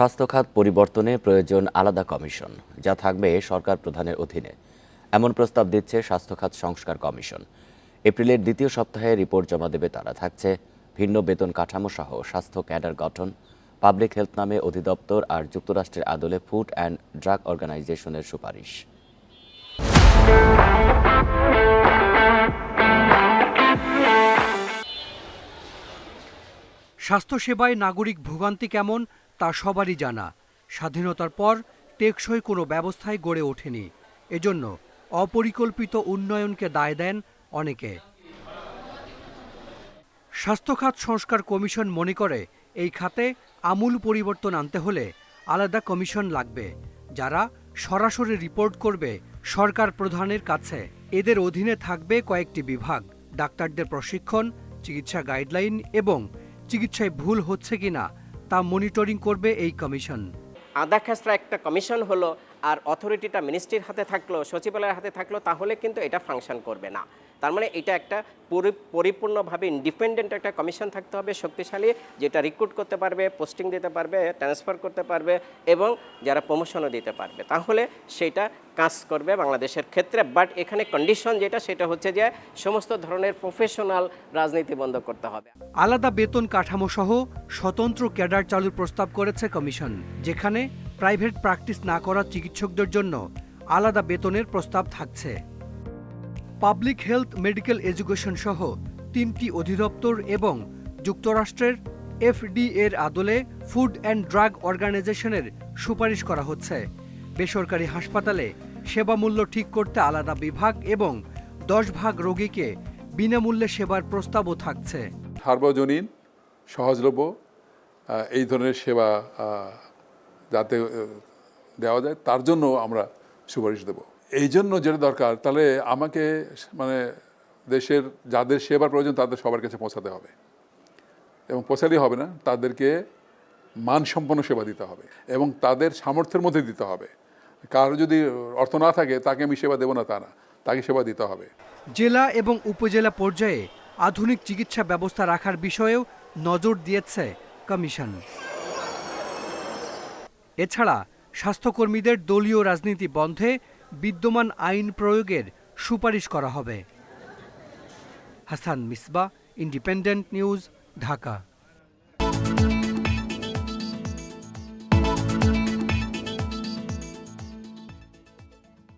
স্বাস্থ্য খাত পরিবর্তনে প্রয়োজন আলাদা কমিশন, যা থাকবে সরকার প্রধানের অধীনে। এমন প্রস্তাব দিচ্ছে স্বাস্থ্য খাত সংস্কার কমিশন। এপ্রিলের দ্বিতীয় সপ্তাহে রিপোর্ট জমা দেবে তারা। থাকছে ভিন্ন বেতন কাঠামো সহ স্বাস্থ্য ক্যাডার গঠন, পাবলিক হেলথ নামে অধিদপ্তর আর যুক্তরাষ্ট্রের আদলে ফুড অ্যান্ড ড্রাগ অর্গানাইজেশনের সুপারিশ। স্বাস্থ্যসেবায় নাগরিক ভোগান্তি কেমন? তা সবারই জানা। স্বাধীনতার পর টেকসই কোনো ব্যবস্থাই গড়ে ওঠেনি। এজন্য অপরিকল্পিত উন্নয়নকে দায় দেন অনেকে। স্বাস্থ্যখাত সংস্কার কমিশন মনে করে, এই খাতে আমূল পরিবর্তন আনতে হলে আলাদা কমিশন লাগবে, যারা সরাসরি রিপোর্ট করবে সরকার প্রধানের কাছে। এদের অধীনে থাকবে কয়েকটি বিভাগ, ডাক্তারদের প্রশিক্ষণ, চিকিৎসা গাইডলাইন এবং চিকিৎসায় ভুল হচ্ছে কিনা তা মনিটরিং করবে এই কমিশন। আধা খেসরা একটা কমিশন হলো আর অথরিটিটা মিনিস্ট্রির হাতে থাকল সচিবালয়ের হাতে থাকল তাহলে কিন্তু এটা ফাংশন করবে না। তার মানে এটা একটা পরি- পরিপূর্ণভাবে ইন্ডিপেন্ডেন্ট একটা কমিশন থাকতে হবে, শক্তিশালী, যেটা রিক্রুট করতে পারবে পোস্টিং দিতে পারবে ট্রান্সফার করতে পারবে এবং যারা প্রমোশনও দিতে পারবে। তাহলে সেটা কাজ করবে বাংলাদেশের ক্ষেত্রে বাট এখানে কন্ডিশন যেটা, সেটা হচ্ছে যে সমস্ত ধরনের প্রফেশনাল রাজনীতি বন্ধ করতে হবে। আলাদা বেতন কাঠামো সহ স্বতন্ত্র ক্যাডার চালুর প্রস্তাব করেছে কমিশন যেখানে প্রাইভেট প্র্যাকটিস না করা চিকিৎসকদের জন্য আলাদা বেতনের প্রস্তাব থাকছে। পাবলিক হেলথ মেডিকেল এডুকেশন সহ তিনটি অধিদপ্তর এবং যুক্তরাষ্ট্রের এফডি এর আদলে ফুড অ্যান্ড ড্রাগ অর্গানাইজেশনের সুপারিশ করা হচ্ছে। বেসরকারি হাসপাতালে সেবামূল্য ঠিক করতে আলাদা বিভাগ এবং দশ ভাগ রোগীকে বিনামূল্যে সেবার প্রস্তাবও থাকছে। সার্বজনীন, সহজলভ্য এই ধরনের সেবা যাতে দেওয়া যায়, তার জন্য আমরা সুপারিশ দেব। এই জন্য যেটা দরকার, তাহলে আমাকে মানে দেশের, যাদের সেবার প্রয়োজন, তাদের সবার কাছে পৌঁছাতে হবে। এবং পৌঁছালেই হবে না, তাদেরকে মানসম্পন্ন সেবা দিতে হবে এবং তাদের সামর্থ্যের মধ্যে দিতে হবে। কারও যদি অর্থ না থাকে, তাকে আমি সেবা দেবো না, তা না। তাকে সেবা দিতে হবে। জেলা এবং উপজেলা পর্যায়ে আধুনিক চিকিৎসা ব্যবস্থা রাখার বিষয়েও নজর দিয়েছে কমিশন। এছাড়া স্বাস্থ্যকর্মীদের দলীয় রাজনীতি বন্ধে বিদ্যমান আইন প্রয়োগের সুপারিশ করা হবে। Hasan Misba independent news Dhaka.